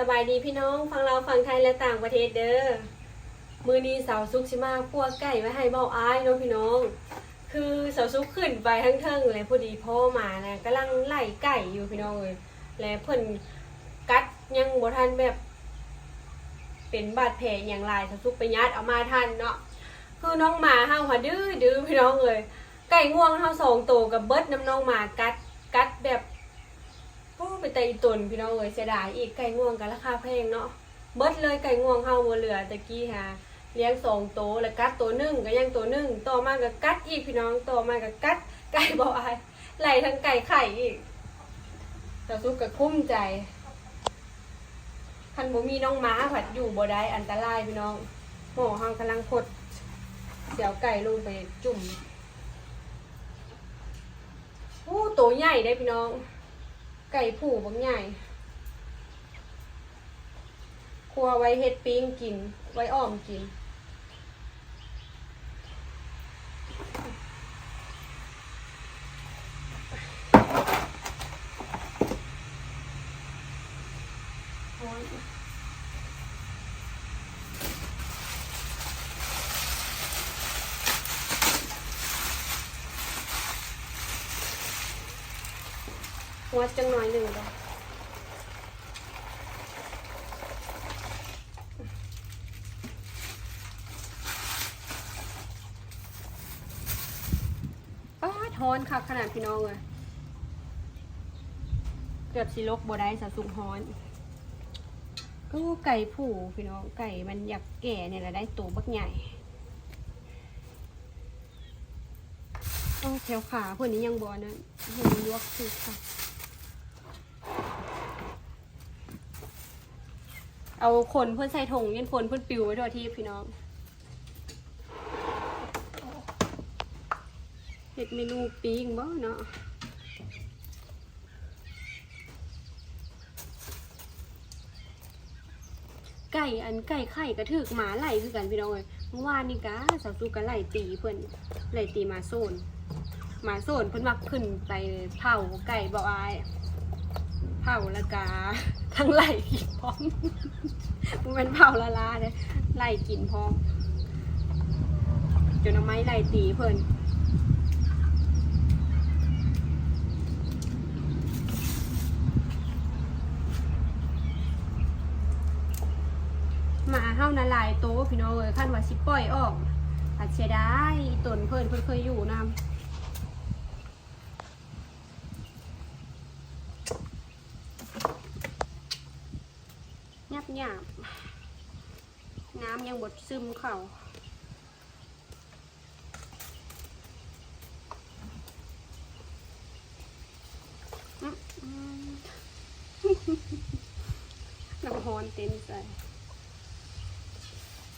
สบายดีพี่น้องฟังเราฟังไทยและต่างประเทศเด้อมือนี้สาวซุกชิมาพัวไก่ไว้ให้เบาอ้ายเนาะพี่น้อง คือสาวซุกขึ้นไปทั้งเทิงเลยพอดีพ่อมานะกำลังไล่ไก่อยู่พี่น้องเลยและเพิ่นกัดยังบ่ทันแบบ เป็นบาดแผลอย่างไรสาวซุกไปยัดเอามาทันเนาะคือน้องหมาห้าวหัวดื้อดื้อพี่น้องเลยไก่ง่วงเท่าสองตัวกับเบิดน้ำน้องหมากัดกัดแบบ โอ้ไปไตอีตนพี่น้องเอ้ยเสียดายอีกไก่ง่วงกันราคาแพงเนาะเบิดเลยไก่ง่วงเฮาบ่เหลือตะกี้ฮะเลี้ยงสองโตแล้วกัดตัวหนึ่งก็ยังตัวหนึ่งต่อมาก็กัดอีกพี่น้องต่อมาก็กัดไก่บ่อายไหลทั้งไก่ไข่อีกแต่สุกก็คุ้มใจคันบ่มีน้องม้าผัดอยู่บ่ได้อันตรายพี่น้องหมอเฮากำลังพดเสียวไก่ลงไปจุ่มโอ้ตัวใหญ่ได้พี่น้อง ก่ผูบางใหญ่ครัวไว้เฮ็ดปิ้งกิน ไว้อ้อมกิน หัวจังหน่อยหนึ่งก่อนป้าทอนค่ะขนาดพี่น้องเลยเกือบสิลกบ่ได้สะสุกฮ้อนก็ไก่ผูพี่น้องไก่มันอยากแก่เนี่ยแหละได้ตัวบักใหญ่โอ้แถวขาเพื่อนนี้ยังบอนะเห็นลวกคือค่ะ เอาคนเพื่อนใส่ถุงยันคนเพื่อนปิวไว้ทั่วที่พี่น้องเห็ดเมนูปิ้งบ่เนาะไก่อันไก่ไข่กระถึกหมาไหลคือกันพี่น้องเลยเมื่อวานนี่กะสาวสูกันไหลตีเพื่อนไหลตีหมาโซนหมาโซนเพื่อนมักขึ้นไปเผาไก่บ่อาย เผาล้วกา ทั้งไหลอีกพร้อมมันเป็นเผาละลาเลยไหลกินพร้อมจนเอาไม้ไหลตีเพิ่นมาเฮ้านาลายโตพี่น้องเอ้ยขั้นว่าสิปล่อยออกอาจเสียดายตนเพิ่นเพิ่นเคยอยู่น หยาบ น้ำยังบดซึมเข่าน้ำฮอนเต็มใส่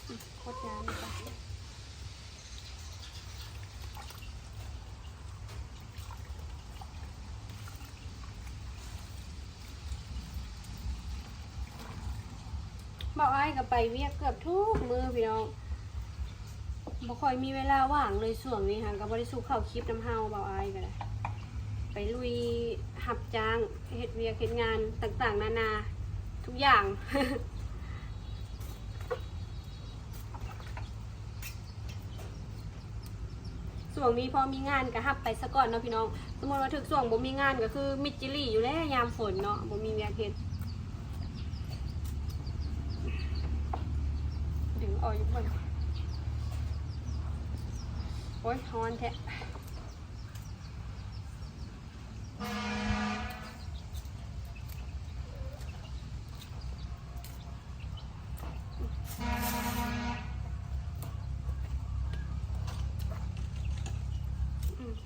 อืมโคตรน้ำไป บอกไอ้ก็ไปเวียกเกือบทุกมือพี่น้องบ่ค่อยมีเวลาว่างเลยส่วงนี้ค่ะก็บ่ได้สู้เข้าคลิปน้ำเฮาเบาไอ้ก็ได้ไปลุยหับจ้างเฮ็ดเวียกเฮ็ดงานต่างๆ นานาทุกอย่างส่วงนี้พอมีงานก็หับไปซะก่อนเนาะพี่น้อง สมมติว่าถึกส่วงบ่มีงานก็คือมิจิลี่อยู่แล้วยามฝนเนาะบ่มีเวียกเฮ็ด ดึงออกอยู่ก่อนโอ้ยฮอนแท้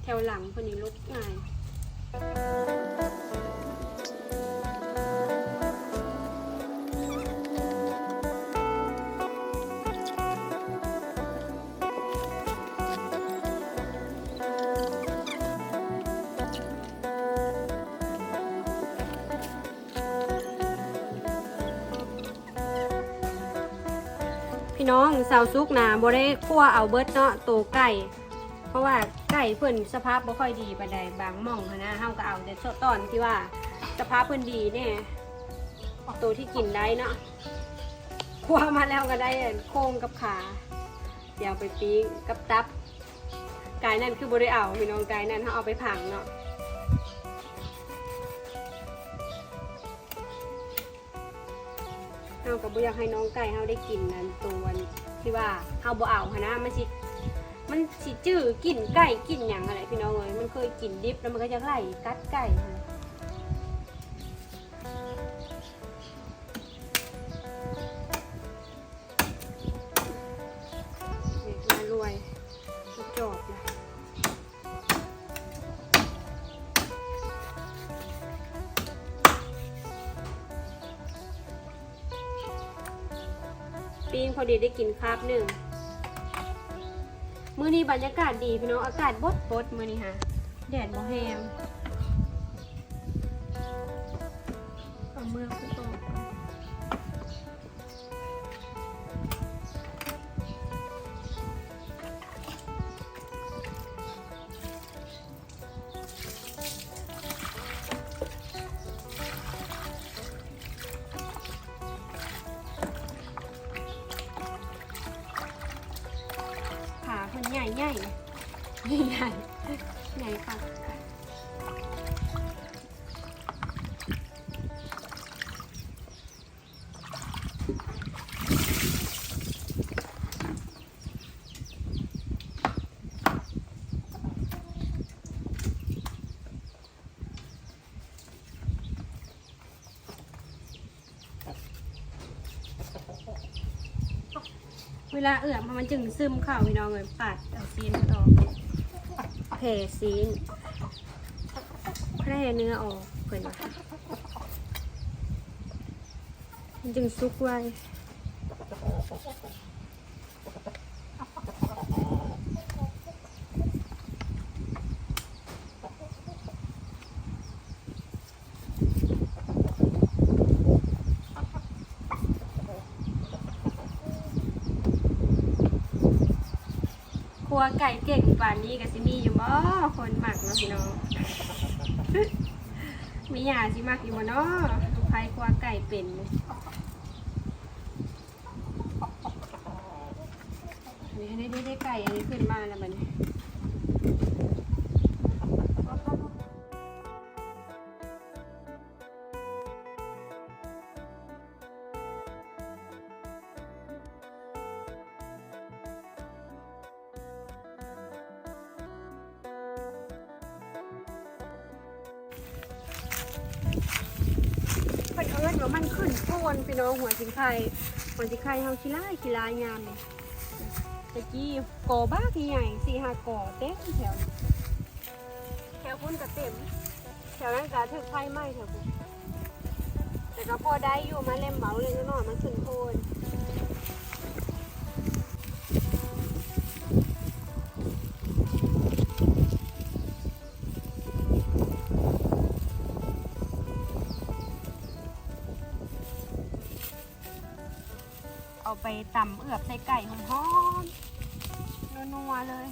แถวหลังคนนี้ลุกง่าย พี่น้องสาวซุกนะบ่ได้คั่วเอาเบิดเนาะตัวไก่เพราะว่าไก่เพิ่อนสภาพบ่ค่อยดีปานใดบางหม่องหั้นนะเฮาก็เอาแต่ตอนที่ว่าสภาพเพิ่อนดีแน่ตัวที่กินได้เนาะคั่วมาแล้วก็ได้โค้งกับขาเดี๋ยวไปปิ้งกับตับไกายนั่นคือบริเอาพี่น้องไกายนั่นเขาเอาไปผังเนาะ เอากับบุอยากให้น้องไก่เฮาได้กินนั่นตัวที่ว่าเฮาบ่เอาหนนะมันสิมันสิจื้อกินไก่กินอย่างอะไรพี่น้องเอ้ยมันเคยกินดิบแล้วมันก็จะไล่กัดไก่ อดีได้กินคาบหนึ่งมื้อนี้บรรยากาศดีพี่น้องอากาศบดบดมื้อนี้ฮะแดดบ่แฮมเอาเมือขึ้นตรง ใหญ่ค่ะเวลาเอื้อมมันจึงซึมเข้าพี่น้องเลยปัดเอาซีนมันออก แผ่ซีนแพร่เนื้อออกเพิ่นว่ามันจึงซุกไว้ วไก่เก่งป่านนี้ก็สิมีอยู่บ่คนหมักเนาะพี่น้องมีหยาสิมักอยู่บ่เนาะลูกไผ่คัวไก่เป็นเนี่ได้ได้ได้ไก่อันนี้ขึ้นมาแล้วมันี้ อิ้นว่ามันขึ้นโคนพี่น้องหัวสิงไข่หัวสิงไข่เฮาขี้ลายขี้ลายงามนี่ตะกี้กอบ้าที่ใหญ่สี่ห้ากอเต็มแถว แถวพุ่นก็เต็ม แถวนั้นก็ถึกไฟไหม้แถวพุ่นแต่ก็พอได้อยู่มาเล่มเบาเลยนิดหน่อยมันขึ้นโคน เอาไปตำเอือบใส่ไก่หอมๆนัวๆเลย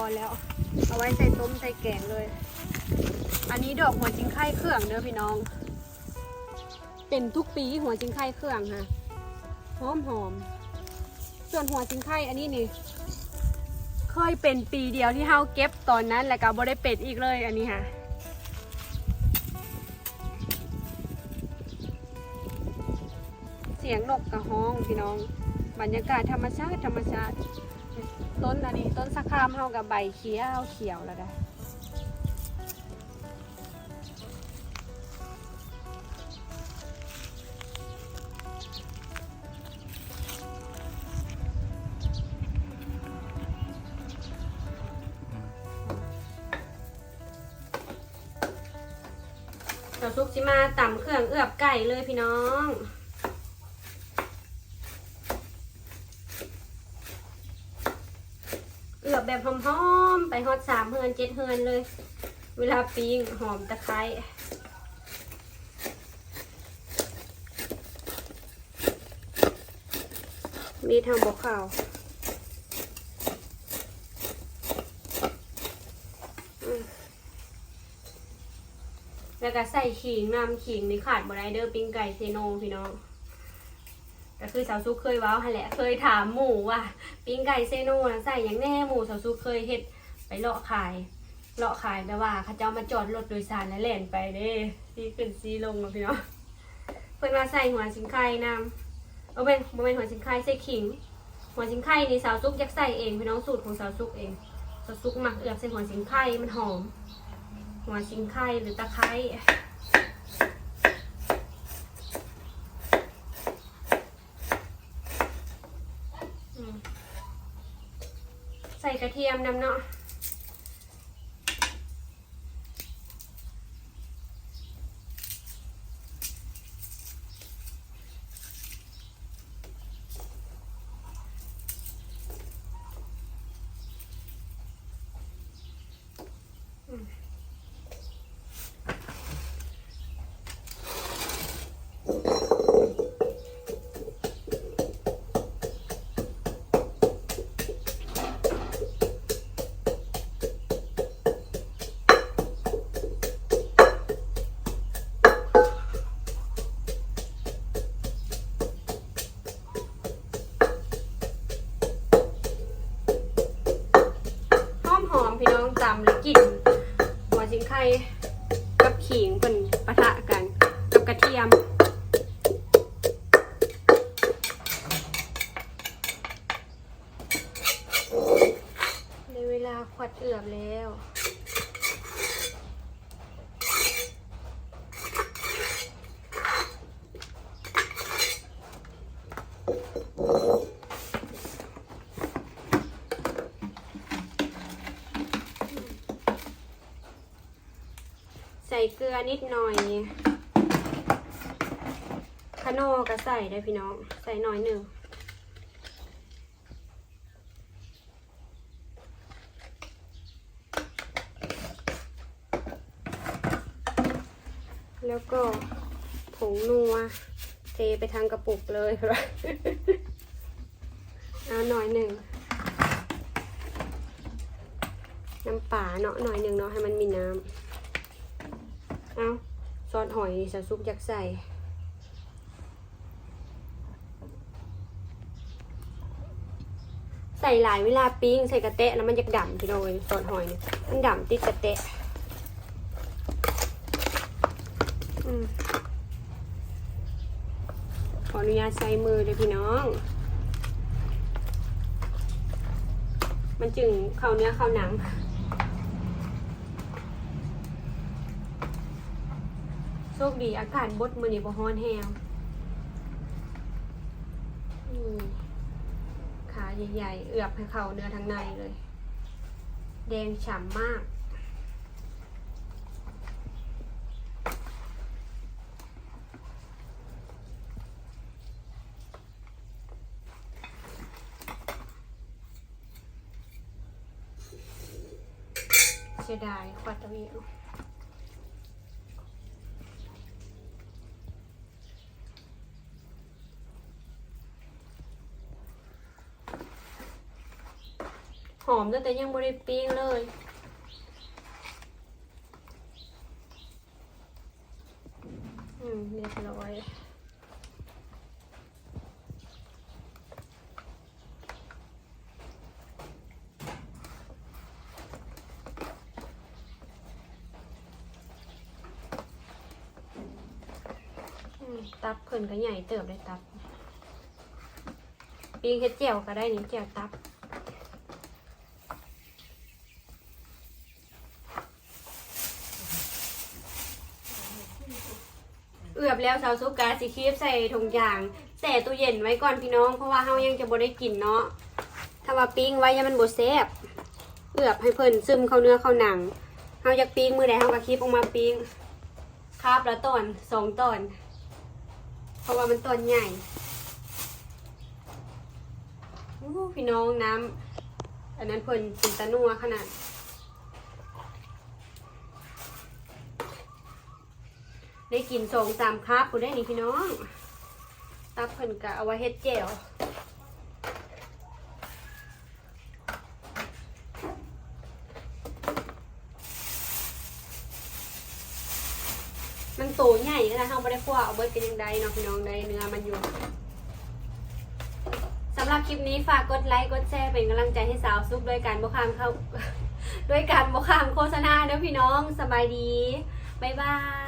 อแล้ว เอาไว้ใส่ต้มใส่แกงเลย อันนี้ดอกหัวจิงไข่เครื่องเด้อพี่น้อง เป็นทุกปีหัวจิงไข่เครื่องค่ะหอมหอมส่วนหัวจิงไข่อันนี้นี่เคยเป็นปีเดียวที่เฮาเก็บตอนนั้น แล้วก็บ่ได้เป็ดอีกเลยอันนี้ค่ะเสียงนกกระฮ้องพี่น้อง บรรยากาศธรรมชาติธรรมชาติ ต้นอันนี้ต้นสะครามเฮากับใบเขียวเขียวแล้วได้เราซุกจิมาต่ำเครื่องเอือบไก่เลยพี่น้อง เอือบแบบหอมๆไป ฮอดสามเฮือนเจ็ดเฮือนเลย เวลาปิ้งหอมตะไคร้มีทางบกข่าวแล้วก็ใส่ขิงนำขิงนี่ขาดบได้เด้อปิ้งไก่เซโนพี่น้องก็คือสาวซุกเคยว้าหั่นแหละ เคยถามหมูว่า ปิ้งไก่เซโนนะใส่อย่างแน่หมูสาวซุกเคยเฮ็ด ไปเลาะขาย เลาะขายแบบว่าเขาเจ้ามาจอดรถโดยสารแล้วแล่นไปเด้ซีขึ้นซีลงเนาพี่เนาะเพิ่นว่าใส่หัวสิงไข่นำเอาเป็นบ่เป็นหัวสิงไข่ใส่ขิง หัวสิงไข่นี่สาวซุกอยากใส่เองพี่น้องสูตรของสาวซุกเองสาวซุกหมักเอือบใส่หัวสิงไข่มันหอม หัวสิงไข่หรือตะไคร้ใส่กระเทียมนำเนาะ ส่เกลือนิดหน่อยคาโนก็ใส่ได้พี่น้อง ใส่หน่อยหนึ่งแล้วก็ผงนัวเทไปทางกระปุกเลยครับเอาหน่อยหนึ่งน้ำป่าเนาะหน่อยหนึ่งเนาะให้มันมีน้ำ เอาซอสหอยสาซุกอยากใส่ใส่หลายเวลาปิ้งใส่กระเตะแล้วมันจะดำพี่น้องเลยซอสหอยเนี่ยมันดำติดกระเตะขออนุญาตใช้มือเลยพี่น้อง มันจึงเข้าเนื้อเข้าหนัง โชคดีอากาศบดมือนี่บ่ฮ้อนแฮงอืมขาใหญ่ๆ เอือบให้เข้าเนื้อทั้งในเลย แดงฉ่ำมาก เสียดายควาตะเวียว หอม ตั้งแต่ยังไม่ได้ปิ้งเลยอืมเรียบร้อยอืมตับเพิ่นก็ใหญ่เติบเลยตับปิ้งแค่เจียวก็ได้นี่เจียวตับ เอือบ แล้วสาวซุกกาสิคีบใส่ถุงยางแต่ตู้เย็นไว้ก่อนพี่น้อง เพราะว่าเฮายังจะบ่ได้กินเนาะถ้าว่าปิ้งไว้ยังมันบ่แซ่บเอือบให้เพิ่นซึมเข้าเนื้อเข้าหนังเฮาอยากปิ้งมื้อใดเฮาก็คีบออกมาปิ้งคาบละตอนสองตอน เพราะว่ามันตอนใหญ่พี่น้องน้ำอันนั้นเพิ่นเป็นตะนัวขนาด ได้กินสองสามคาบกูได้นี่พี่น้อง ตับเพิ่นกะเอาไว้เฮ็ดแจ่วมันโตใหญ่นะเราไม่ได้คั่วเอาเบิดเป็นยังไงเนาะพี่น้องได้เนื้อมันอยู่สำหรับคลิปนี้ฝากกดไลค์กดแชร์เป็นกำลังใจให้สาวซุปด้วยการบ่ข้ามเข้าด้วยการบ่ข้ามโฆษณาเด้อพี่น้องสบายดี บ๊ายบาย